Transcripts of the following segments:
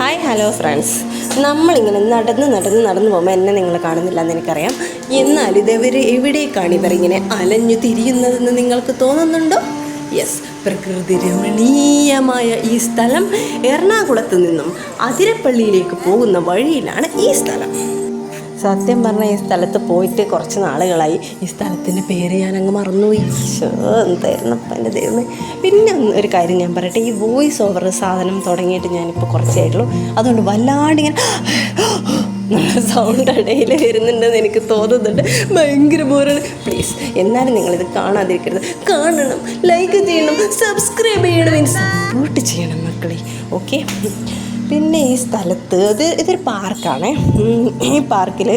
Hi hello friends നമ്മളിങ്ങനെ നടന്ന് നടന്ന് നടന്ന് പോകുമ്പോൾ എന്നെ നിങ്ങൾ കാണുന്നില്ല എന്ന് എനിക്കറിയാം. എന്നാൽ ഇതെവർ എവിടേക്കാണ് ഇവർ ഇങ്ങനെ അലഞ്ഞു തിരിയുന്നതെന്ന് നിങ്ങൾക്ക് തോന്നുന്നുണ്ടോ? യെസ് പ്രകൃതി രമണീയമായ ഈ സ്ഥലം എറണാകുളത്ത് നിന്നും അതിരപ്പള്ളിയിലേക്ക് പോകുന്ന വഴിയിലാണ് ഈ സ്ഥലം. സത്യം പറഞ്ഞാൽ ഈ സ്ഥലത്ത് പോയിട്ട് കുറച്ച് നാളുകളായി. ഈ സ്ഥലത്തിന്റെ പേര് ഞാൻ അങ്ങ് മറന്നുപോയി എന്തായിരുന്നു എന്റെ ദൈവമേ. പിന്നെ ഒരു കാര്യം ഞാൻ പറയട്ടെ. ഈ വോയിസ് ഓവർ സാധനം തുടങ്ങിയിട്ട് ഞാനിപ്പോൾ കുറച്ചായിട്ടുള്ളൂ അതുകൊണ്ട് വല്ലാണ്ട് ഇങ്ങനെ സൗണ്ട് ഇടയിൽ വരുന്നുണ്ടെന്ന് എനിക്ക് തോന്നുന്നുണ്ട്. ഭയങ്കര ബോറാണ് പ്ലീസ് എന്നാലും നിങ്ങളിത് കാണാതിരിക്കരുത്. കാണണം ലൈക്ക് ചെയ്യണം സബ്സ്ക്രൈബ് ചെയ്യണം സപ്പോർട്ട് ചെയ്യണം മക്കളെ. ഓക്കെ പിന്നെ ഈ സ്ഥലത്ത് ഇത് ഇതൊരു പാർക്കാണ്. ഈ പാർക്കിൽ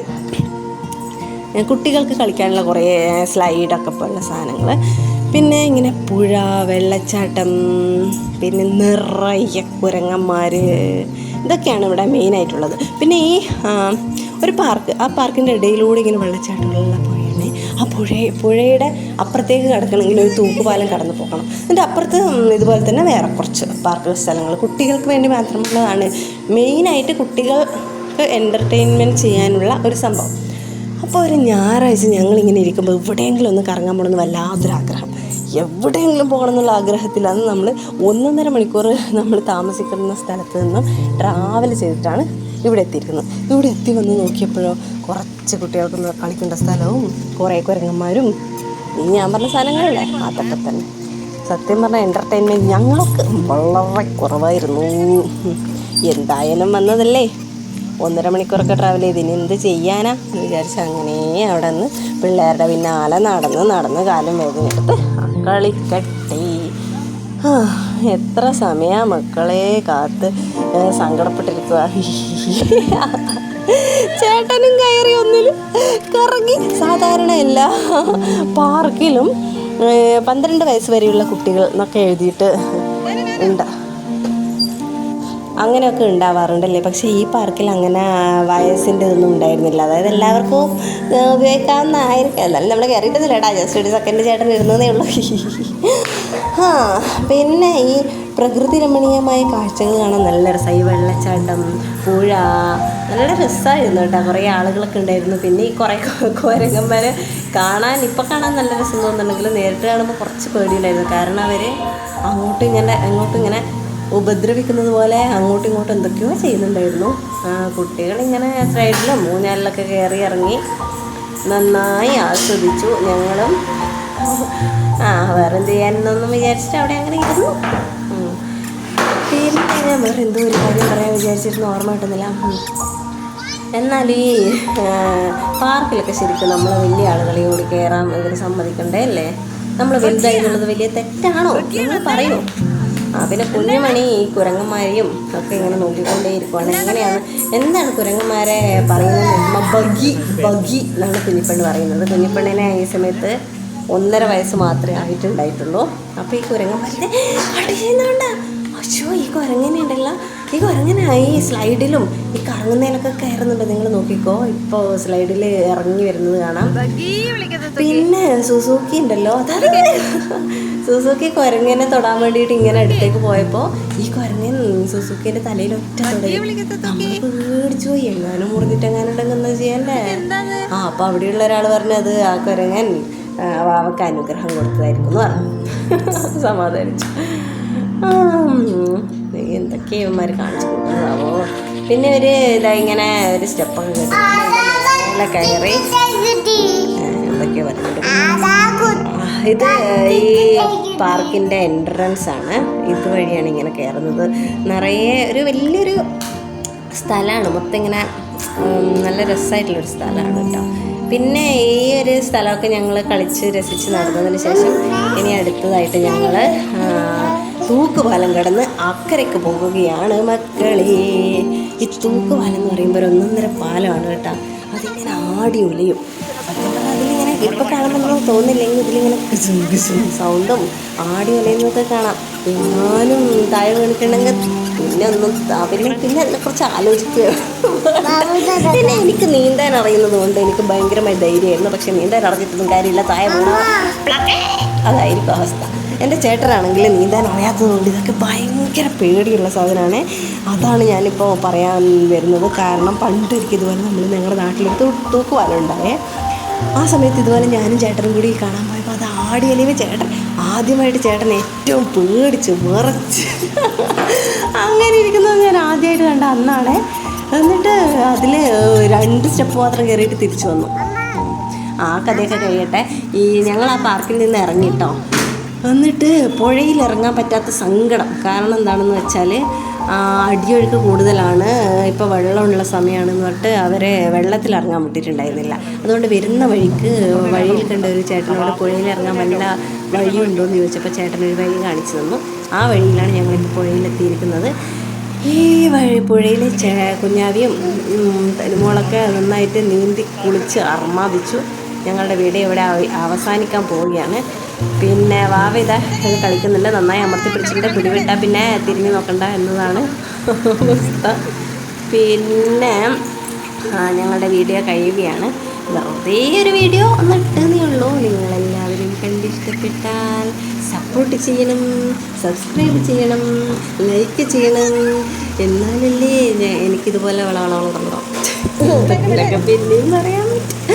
കുട്ടികൾക്ക് കളിക്കാനുള്ള കുറേ സ്ലൈഡൊക്കെ പോലുള്ള സാധനങ്ങൾ പിന്നെ ഇങ്ങനെ പുഴ വെള്ളച്ചാട്ടം പിന്നെ നിറയെ കുരങ്ങന്മാർ ഇതൊക്കെയാണ് ഇവിടെ മെയിനായിട്ടുള്ളത് പിന്നെ ഈ ഒരു പാർക്ക് ആ പാർക്കിന്റെ ഇടയിലൂടെ ഇങ്ങനെ വെള്ളച്ചാട്ടങ്ങളിലുള്ള ആ പുഴ പുഴയുടെ അപ്പുറത്തേക്ക് കിടക്കണമെങ്കിൽ ഒരു തൂക്കുപാലം കടന്നു പോകണം. എന്നിട്ട് അപ്പുറത്ത് ഇതുപോലെ തന്നെ വേറെ കുറച്ച് പാർക്ക് സ്ഥലങ്ങൾ. കുട്ടികൾക്ക് വേണ്ടി മാത്രമുള്ളതാണ് മെയിനായിട്ട് കുട്ടികൾക്ക് എന്റർടൈൻമെന്റ് ചെയ്യാനുള്ള ഒരു സംഭവം. അപ്പോൾ ഒരു ഞായറാഴ്ച ഞങ്ങളിങ്ങനെ ഇരിക്കുമ്പോൾ എവിടെയെങ്കിലും ഒന്ന് കറങ്ങാൻ പോകണമെന്ന് വല്ലാത്തൊരാഗ്രഹം. എവിടെയെങ്കിലും പോകണം എന്നുള്ള ആഗ്രഹത്തിലാണ് നമ്മൾ ഒന്നൊന്നര മണിക്കൂർ നമ്മൾ താമസിക്കുന്ന സ്ഥലത്ത് നിന്നും ട്രാവൽ ചെയ്തിട്ടാണ് ഇവിടെ എത്തിയിരിക്കുന്നത് ഇവിടെ എത്തി വന്ന് നോക്കിയപ്പോഴോ കുറച്ച് കുട്ടികൾക്ക് കളിക്കേണ്ട സ്ഥലവും കുറേ കുരങ്ങന്മാരും ഈ ഞാൻ പറഞ്ഞ സാധനങ്ങളല്ലേ? അതൊക്കെ തന്നെ. സത്യം പറഞ്ഞാൽ എന്റർടൈൻമെന്റ് ഞങ്ങൾക്ക് വളരെ കുറവായിരുന്നു. എന്തായാലും വന്നതല്ലേ? ഒന്നര മണിക്കൂറൊക്കെ ട്രാവൽ ചെയ്ത്. ഇനി എന്ത് ചെയ്യാനാ? എന്ന് വിചാരിച്ച് അങ്ങനെ അവിടെ നിന്ന് പിള്ളേരുടെ പിന്നാലെ നടന്ന് നടന്ന് കാലം വേദനയെടുത്ത് കളിക്കട്ടെ ആ, എത്ര സമയ മക്കളെ കാത്ത് സങ്കടപ്പെട്ടിരിക്കുക ചേട്ടനും കയറി ഒന്നിലും കറങ്ങി സാധാരണ എല്ലാ പാർക്കിലും പന്ത്രണ്ട് വയസ്സ് വരെയുള്ള കുട്ടികൾ എന്നൊക്കെ എഴുതിയിട്ട് ഉണ്ട്. അങ്ങനെയൊക്കെ ഉണ്ടാവാറുണ്ടല്ലേ? പക്ഷേ ഈ പാർക്കിൽ അങ്ങനെ വയസ്സിന്റെ ഒന്നും ഉണ്ടായിരുന്നില്ല. അതായത് എല്ലാവർക്കും ഉപയോഗിക്കാവുന്നതായിരിക്കും. എന്നാലും നമ്മൾ കയറിയിട്ടൊന്നുമില്ലടാ. ജസ്റ്റ് ഒരു സെക്കൻഡ് ചേട്ടൻ ഇരുന്നതേ ഉള്ളൂ. ആ പിന്നെ ഈ പ്രകൃതി രമണീയമായ കാഴ്ചകൾ കാണാൻ നല്ല രസമായി ഈ വെള്ളച്ചാട്ടം പുഴ നല്ല രസമായിരുന്നു കേട്ടോ. കുറേ ആളുകളൊക്കെ ഉണ്ടായിരുന്നു. പിന്നെ ഈ കുറേ കോരങ്ങന്മാരെ കാണാൻ ഇപ്പോൾ കാണാൻ നല്ല രസം തോന്നുന്നുണ്ടെങ്കിൽ നേരിട്ട് കാണുമ്പോൾ കുറച്ച് പേടിയുണ്ടായിരുന്നു. കാരണം അവർ അങ്ങോട്ടും ഇങ്ങനെ അങ്ങോട്ടും ഇങ്ങനെ ഉപദ്രവിക്കുന്നത് പോലെ അങ്ങോട്ടും ഇങ്ങോട്ടും എന്തൊക്കെയോ ചെയ്യുന്നുണ്ടായിരുന്നു. കുട്ടികളിങ്ങനെ സൈഡിലും മൂന്നാലിലൊക്കെ കയറി ഇറങ്ങി നന്നായി ആസ്വദിച്ചു ഞങ്ങളും. ആ വേറെ എന്ത് ചെയ്യാനെന്നൊന്നും വിചാരിച്ചിട്ട് അവിടെ അങ്ങനെ ഇരുന്നു. പിന്നെ ഞാൻ വേറെ എന്തോ ഒരു കാര്യം പറയാൻ വിചാരിച്ചിരുന്നു ഓർമ്മ കിട്ടുന്നില്ല. എന്നാൽ ഈ പാർക്കിലൊക്കെ ശരിക്കും നമ്മൾ വലിയ ആളുകളെ കൂടി കയറാൻ ഇവർ സമ്മതിക്കണ്ടേ അല്ലേ? നമ്മൾ വലുതായിട്ടുള്ളത് വലിയ തെറ്റാണോ? നിങ്ങൾ പറയൂ. ആ പിന്നെ കുഞ്ഞുമണി ഈ കുരങ്ങന്മാരെയും ഒക്കെ ഇങ്ങനെ നോക്കിക്കൊണ്ടേ ഇരിക്കുവാണ്. എങ്ങനെയാണ്? എന്താണ് കുരങ്ങന്മാരെ പറയുന്നത്? ബഗി ബഗി എന്നാണ് കുഞ്ഞിപ്പെണ്ണ് പറയുന്നത്. കുഞ്ഞിപ്പെണ്ണിനെ ഈ സമയത്ത് ഒന്നര വയസ്സ് മാത്രമേ ആയിട്ടുണ്ടായിട്ടുള്ളൂ. അപ്പോൾ ഈ കുരങ്ങൻ അടി അടിയുന്നുണ്ട് അച്ഛോ ഈ കുരങ്ങനെ ഉണ്ടല്ല. ഈ കുരങ്ങനെ ഈ സ്ലൈഡിലും ഈ കറങ്ങുന്നതിലൊക്കെ കയറുന്നുണ്ട്. നിങ്ങൾ നോക്കിക്കോ. ഇപ്പോൾ സ്ലൈഡിൽ ഇറങ്ങി വരുന്നത് കാണാം. പിന്നെ സുസൂക്കി ഉണ്ടല്ലോ. സുസൂക്കി കുരങ്ങനെ തൊടാൻ വേണ്ടിയിട്ട് ഇങ്ങനെ അടുത്തേക്ക് പോയപ്പോൾ ഈ കുരങ്ങൻ സുസൂക്കിന്റെ തലയിൽ ഒറ്റ പേടിച്ചു പോയി. എങ്ങാനും മുറിഞ്ഞിട്ട് എങ്ങാനും ഉണ്ടെങ്കിൽ എന്താ ചെയ്യണ്ടേ? ആ അപ്പൊ അവിടെയുള്ള ഒരാൾ പറഞ്ഞത് ആ കുരങ്ങൻ വാവക്ക് അനുഗ്രഹം കൊടുത്തതായിരിക്കും എന്ന് പറഞ്ഞു. സമാധാനിച്ചു. എന്തൊക്കെ ഇവന്മാർ കാണിച്ചു കൊടുക്കുന്നതാവോ പിന്നെ ഒരു ഇതാ ഇങ്ങനെ ഒരു സ്റ്റെപ്പൊക്കെ കെട്ടി കയറി. എന്തൊക്കെയോ ഇത് ഈ പാർക്കിന്റെ എൻട്രൻസ് ആണ്. ഇതുവഴിയാണ് ഇങ്ങനെ കയറുന്നത്. നിറയെ ഒരു വലിയൊരു സ്ഥലമാണ്. മൊത്തം ഇങ്ങനെ നല്ല രസമായിട്ടുള്ളൊരു സ്ഥലമാണ് കേട്ടോ. പിന്നെ ഈ ഒരു സ്ഥലമൊക്കെ ഞങ്ങൾ കളിച്ച് രസിച്ച് നടന്നതിന് ശേഷം ഇനി അടുത്തതായിട്ട് ഞങ്ങൾ തൂക്കുപാലം കടന്ന് അക്കരയ്ക്ക് പോകുകയാണ് മക്കളെ. ഈ തൂക്കുപാലം എന്ന് പറയുമ്പോൾ ഒന്നൊന്നര പാലമാണ് കേട്ടോ. അതിങ്ങനെ ആടി പറഞ്ഞാൽ അതിലിങ്ങനെ ഇപ്പൊ കാണുമ്പോൾ നമുക്ക് തോന്നില്ലെങ്കിൽ ഇതിലിങ്ങനെ സൗണ്ടും ആടി ഉലയുന്നതൊക്കെ കാണാം. ഞാനും താഴെ വീണിട്ടുണ്ടെങ്കിൽ പിന്നെ ഒന്നും പിന്നെ പിന്നെ അതിനെക്കുറിച്ച് ആലോചിക്കുക പിന്നെ എനിക്ക് നീന്താൻ അറിയുന്നത് കൊണ്ട് എനിക്ക് ഭയങ്കരമായി ധൈര്യമായിരുന്നു. പക്ഷെ നീന്താൻ അറിഞ്ഞിട്ടൊന്നും കാര്യമില്ല. താഴെ അതായിരിക്കും അവസ്ഥ. എന്റെ ചേട്ടനാണെങ്കിൽ നീന്താൻ അറിയാത്തതുകൊണ്ട് ഇതൊക്കെ ഭയങ്കര പേടിയുള്ള സാധനമാണ്. അതാണ് ഞാനിപ്പോൾ പറയാൻ വരുന്നത്. കാരണം പണ്ട് എനിക്ക് ഇതുപോലെ നമ്മൾ ഞങ്ങളുടെ നാട്ടിലെടുത്ത് തൂക്കുവാനുണ്ടായേ ആ സമയത്ത് ഇതുപോലെ ഞാനും ചേട്ടനും കൂടി കാണാൻ പോയപ്പോൾ അത് ആടിയലിവ് ചേട്ടൻ. ആദ്യമായിട്ട് ചേട്ടൻ ഏറ്റവും പേടിച്ച് വിറച്ച്. അങ്ങനെ ഇരിക്കുന്നത് ഞാൻ ആദ്യമായിട്ട് കണ്ട അന്നാണ്. എന്നിട്ട് അതിൽ രണ്ട് സ്റ്റെപ്പ് മാത്രം കയറിയിട്ട് തിരിച്ചു വന്നു. ആ കഥയൊക്കെ കഴിയട്ടെ. ഈ ഞങ്ങൾ ആ പാർക്കിൽ നിന്ന് ഇറങ്ങിട്ടോ. എന്നിട്ട് പുഴയിൽ ഇറങ്ങാൻ പറ്റാത്ത സങ്കടം. കാരണം എന്താണെന്ന് വെച്ചാൽ അടിയൊഴുക്ക് കൂടുതലാണ്. ഇപ്പോൾ വെള്ളമുള്ള സമയമാണെന്ന് പറഞ്ഞിട്ട് അവരെ വെള്ളത്തിൽ ഇറങ്ങാൻ വിട്ടിട്ടുണ്ടായിരുന്നില്ല. അതുകൊണ്ട് വരുന്ന വഴിക്ക് വഴിയിൽ കണ്ട ഒരു ചേട്ടനോട് പുഴയിൽ ഇറങ്ങാൻ വല്ല വഴിയുണ്ടോ എന്ന് ചോദിച്ചപ്പോൾ ചേട്ടൻ ഒരു വഴി കാണിച്ചു തന്നു. ആ വഴിയിലാണ് ഞങ്ങളിപ്പോൾ പുഴയിലെത്തിയിരിക്കുന്നത് ഈ വഴിപ്പുഴയിൽ കുഞ്ഞാവിയും തരുമോളൊക്കെ നന്നായിട്ട് നീന്തി കുളിച്ച് അർമാദിച്ചു ഞങ്ങളുടെ വീട് ഇവിടെ അവ- അവസാനിക്കാൻ പോവുകയാണ്. പിന്നെ വാവ ഇതാ ഇത് കളിക്കുന്നുണ്ട് നന്നായി അമർത്തി പിടിച്ചിട്ട് പിടിവിട്ടാൽ പിന്നെ തിരിഞ്ഞു നോക്കണ്ട എന്നതാണ് പിന്നെ ഞങ്ങളുടെ വീഡിയോ കഴിയുകയാണ്. വെറുതെ ഒരു വീഡിയോ ഒന്ന് ഇട്ടതേ ഉള്ളൂ. നിങ്ങളെല്ലാവരും കണ്ടിഷ്ടപ്പെട്ടാൽ സപ്പോർട്ട് ചെയ്യണം സബ്സ്ക്രൈബ് ചെയ്യണം ലൈക്ക് ചെയ്യണം. എന്നാലല്ലേ ഞാൻ- എനിക്കിതുപോലെ വളവളവളോ പിന്നെയും പറയാൻ പറ്റും